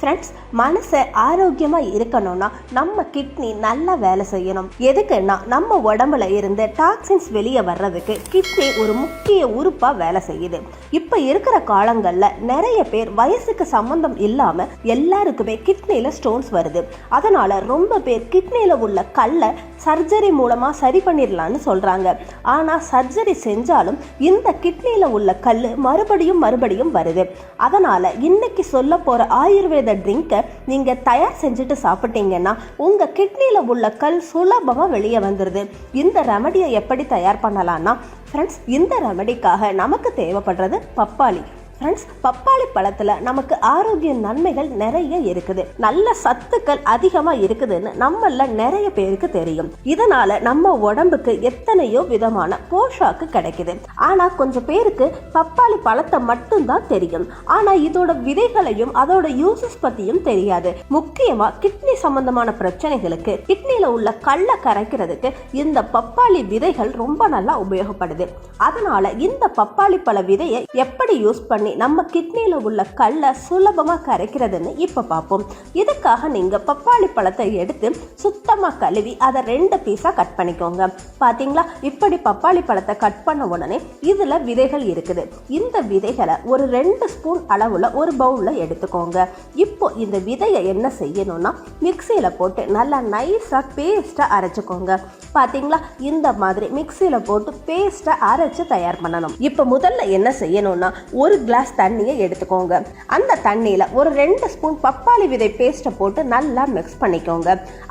Friends மனசை ஆரோக்கியமாக இருக்கணும்னா நம்ம கிட்னி நல்லா வேலை செய்யணும். எதுக்குன்னா நம்ம உடம்புல இருந்து டாக்ஸின்ஸ் வெளியே வர்றதுக்கு கிட்னி ஒரு முக்கிய உறுப்பாக வேலை செய்யுது. இப்போ இருக்கிற காலங்களில் நிறைய பேர் வயசுக்கு சம்மந்தம் இல்லாமல் எல்லாருக்குமே கிட்னியில் ஸ்டோன்ஸ் வருது. அதனால் ரொம்ப பேர் கிட்னியில் உள்ள கல்லை சர்ஜரி மூலமாக சரி பண்ணிடலான்னு சொல்கிறாங்க ஆனால் சர்ஜரி செஞ்சாலும் இந்த கிட்னியில் உள்ள கல் மறுபடியும் மறுபடியும் வருது. அதனால் இன்னைக்கு சொல்ல போகிற ஆயுர்வேத ட்ரிங்கை நீங்கள் தயார் செஞ்சுட்டு சாப்பிட்டீங்கன்னா உங்கள் கிட்னியில் உள்ள கல் சுலபமாக வெளியே வந்துடுது இந்த ரெமடியை எப்படி தயார் பண்ணலான்னா ஃப்ரெண்ட்ஸ் இந்த ரெமடிக்காக நமக்கு தேவைப்படுறது பப்பாளி. ஃப்ரெண்ட்ஸ் பப்பாளி பழத்தில் நமக்கு ஆரோக்கிய நன்மைகள் நிறைய இருக்குது. நல்ல சத்துக்கள் அதிகமாக இருக்குதுன்னு நம்மள நிறைய பேருக்கு தெரியும். இதனால நம்ம உடம்புக்கு எத்தனையோ விதமான போஷாக்கு கிடைக்குது. ஆனால் கொஞ்சம் பேருக்கு பப்பாளி பழத்தை மட்டும்தான் தெரியும். ஆனால் இதோட விதைகளையும் அதோட யூசஸ் பற்றியும் தெரியாது. முக்கியமாக கிட்னி சம்பந்தமான பிரச்சனைகளுக்கு கிட்னியில் உள்ள கல்லை கரைக்கிறதுக்கு இந்த பப்பாளி விதைகள் ரொம்ப நல்லா உபயோகப்படுது. அதனால இந்த பப்பாளி பழ விதையை எப்படி யூஸ் பண்ணி நம்ம கிட்னியில் உள்ள கல்லை சுலபமாக கரைக்கிறதுன்னு இப்போ பார்ப்போம் இதுக்காக நீங்கள் பப்பாளி பழத்தை எடுத்து சுத்தமாக கழுவி அதை ரெண்டு பீஸாக கட் பண்ணிக்கோங்க. பார்த்தீங்களா இப்படி பப்பாளி பழத்தை கட் பண்ண உடனே இதில் விதைகள் இருக்குது. இந்த விதைகளை ஒரு ரெண்டு ஸ்பூன் அளவில் ஒரு பவுலில் எடுத்துக்கோங்க. இப்போ இந்த விதையை என்ன செய்யணும்னா மிக்சியில் போட்டு நல்லா நைஸாக பேஸ்ட்டாக அரைச்சிக்கோங்க. பார்த்தீங்களா இந்த மாதிரி மிக்சியில் போட்டு பேஸ்ட்டாக அரைச்சு தயார் பண்ணணும். இப்போ முதல்ல என்ன செய்யணும்னா ஒரு கிளாஸ் தண்ணியை எடுத்துக்கோங்க. அந்த தண்ணியில் ஒரு ரெண்டு ஸ்பூன் பப்பாளி விதை பேஸ்ட்டை போட்டு நல்லா மிக்ஸ் பண்ணிக்கோங்க.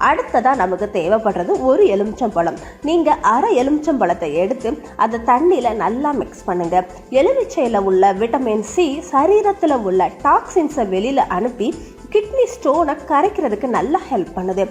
அடுத்ததாக நமக்கு தேவைப்படுறது ஒரு எலுமிச்சம்பழம் நீங்கள் அரை எலுமிச்சம்பழத்தை எடுத்து அந்த தண்ணியில் நல்லா மிக்ஸ் பண்ணுங்கள் எலுமிச்சையில் உள்ள விட்டமின் சி சரீரத்தில் உள்ள டாக்ஸின்ஸை வெளியில் அனுப்பி கிட்னி ஸ்டோனை கரைக்கிறதுக்கு நல்லா ஹெல்ப் பண்ணுது.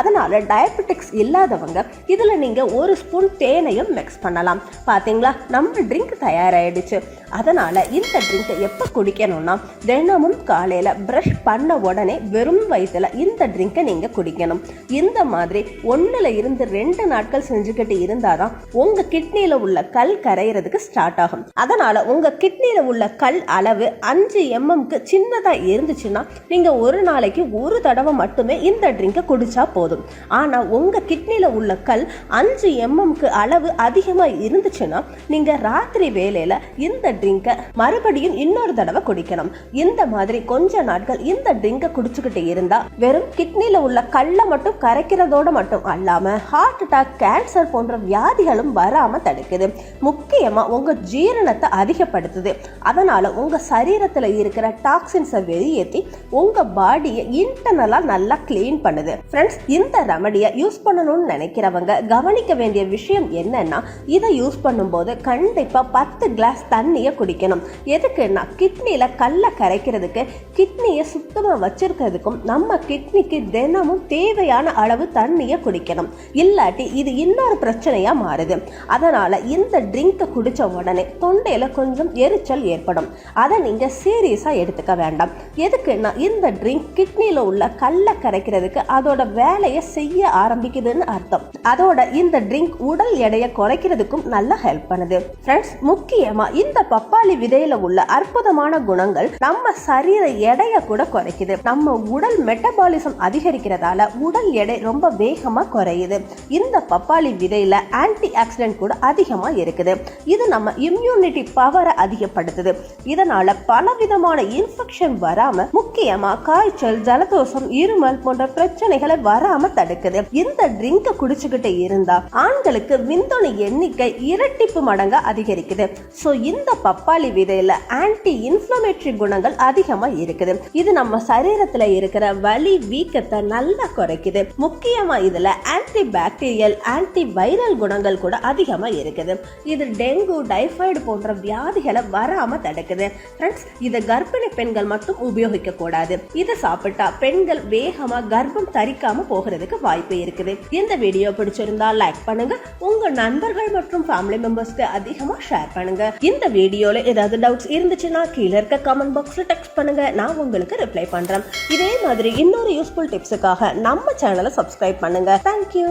அதனால் டயபெட்டிக்ஸ் இல்லாதவங்க இதில் நீங்கள் ஒரு ஸ்பூன் தேனையும் மிக்ஸ் பண்ணலாம். பார்த்தீங்களா நம்ம ட்ரிங்க் தயாராகிடுச்சு அதனால் இந்த ட்ரிங்க்கை எப்போ குடிக்கணும்னா தினமும் காலையில் ப்ரஷ் பண்ண உடனே வெறும் வயிற்றில் இந்த ட்ரிங்க்கை நீங்கள் குடிக்கணும். இந்த மாதிரி ஒன்றில் இருந்து ரெண்டு நாட்கள் செஞ்சுக்கிட்டு இருந்தால் தான் உங்கள் கிட்னியில் உள்ள கல் கரையிறதுக்கு ஸ்டார்ட் ஆகும். அதனால் உங்கள் கிட்னியில் உள்ள கல் அளவு அஞ்சு எம்எம்க்கு சின்னதாக இருந்துச்சுன்னா நீங்கள் ஒரு நாளைக்கு ஒரு தடவை மட்டுமே இந்த ட்ரிங்கை குடிச்சா போதும். ஆனால் உங்கள் கிட்னியில் உள்ள கல் அஞ்சு எம்எம்க்கு அளவு அதிகமாக இருந்துச்சுன்னா நீங்கள் ராத்திரி வேலையில் இந்த ட்ரிங்கை மறுபடியும் இன்னொரு தடவை குடிக்கணும். இந்த மாதிரி கொஞ்ச நாட்கள் இந்த ட்ரிங்கை குடிச்சுக்கிட்டு இருந்தால் வெறும் கிட்னியில் உள்ள கல்லை மட்டும் கரைக்கிறதோடு மட்டும் அல்லாமல் ஹார்ட் அட்டாக் கேன்சர் போன்ற வியாதிகளும் வராமல் தடுக்குது. முக்கியமாக உங்கள் ஜீரணத்தை அதிகப்படுத்துது. அதனால் உங்கள் சரீரத்தில் இருக்கிற டாக்ஸின்ஸை வெளியேற்றி உங்கள் பாடியை இன்டர்னலாக நல்லா க்ளீன் பண்ணுது. ஃப்ரெண்ட்ஸ் இந்த ரெமடியை யூஸ் பண்ணணும்னு நினைக்கிறவங்க கவனிக்க வேண்டிய விஷயம் என்னன்னா இதை யூஸ் பண்ணும்போது கண்டிப்பாக பத்து கிளாஸ் தண்ணியை குடிக்கணும். எதுக்குன்னா கிட்னியில் கல்லை கரைக்கிறதுக்கு கிட்னியை சுத்தமாக வச்சிருக்கிறதுக்கும் நம்ம கிட்னிக்கு தினமும் தேவையான அளவு தண்ணியை குடிக்கணும். இல்லாட்டி இது இன்னொரு பிரச்சனையாக மாறுது. அதனால் இந்த ட்ரிங்கை குடித்த உடனே தொண்டையில் கொஞ்சம் எரிச்சல் ஏற்படும். அதை நீங்கள் சீரியஸாக எடுத்துக்க வேண்டாம். எதுக்குன்னா இந்த ட்ரிங்க் கிட்னியில் உள்ள கல்லை கரைக்கிறதுக்கு அதோட வேலையை செய்ய ஆரம்பிக்குதுன்னு அர்த்தம். அதோட இந்த ட்ரிங்க் உடல் எடையை குறைக்கிறதுக்கும் நல்லா ஹெல்ப் பண்ணுது. ஃப்ரெண்ட்ஸ் முக்கியமா இந்த பப்பாளி விதையில உள்ள அற்புதமான குணங்கள் நம்ம சரீர எடையை கூட குறைக்குது. நம்ம உடல் மெட்டபாலிசம் அதிகரிக்கிறதால உடல் எடை ரொம்ப வேகமா குறையுது. இந்த பப்பாளி விதையில ஆன்டி ஆக்சிடென்ட் கூட அதிகமா இருக்குது. இது நம்ம இம்யூனிட்டி பவரை அதிகப்படுத்துது. இதனால பலவிதமான இன்ஃபெக்ஷன் வராம முக்கியமா காய்ச்சல் ஜலதோஷம் இருமல் போன்ற பிரச்சனைகளை வராம தடுக்குது. இந்த ட்ரிங்க குடிச்சுக்கிட்டு இருந்தா ஆண்களுக்கு விந்தணு எண்ணிக்கை இரட்டிப்பு மடங்கா அதிகரிக்குது. ஸோ இந்த பப்பாளி விதையில ஆன்டி இன்ஃப்ளமேட்டரி குணங்கள் அதிகமா இருக்குது. இது நம்ம சரீரத்துல இருக்கிற வலி வீக்கத்தை நல்லா குறைக்குது. முக்கியமா இதுல ஆன்டி பாக்டீரியல் ஆன்டி வைரல் குணங்கள் கூட அதிகமா இருக்குது. இது டெங்கு டைஃபாய்டு போன்ற வியாதிகளை வராம தடுக்குது. ஃப்ரெண்ட்ஸ் இதை கர்ப்பிணி பெண்கள் மட்டும் உபயோகிக்க கூடாது. இதை சாப்பிட்டா பெண்கள் வேகமா கர்ப்பம் தரிக்காம போகிறதுக்கு வாய்ப்பு இருக்குது. இந்த வீடியோ பிடிச்சிருந்தா லைக் பண்ணுங்க. உங்க நண்பர்கள் மற்றும் ஃபேமிலி மெம்பர்ஸ்க்கு அதிகமா ஷேர் பண்ணுங்க. இந்த வீடியோல ஏதாவது டவுட்ஸ் இருந்துச்சுன்னா கீழே இருக்க கமெண்ட் பாக்ஸ்ல டெக்ஸ்ட் பண்ணுங்க. நான் உங்களுக்கு ரிப்ளை பண்றேன். இதே மாதிரி இன்னொரு யூஸ்ஃபுல் டிப்ஸுக்காக நம்ம சேனலை சப்ஸ்கிரைப் பண்ணுங்க. தேங்க்யூ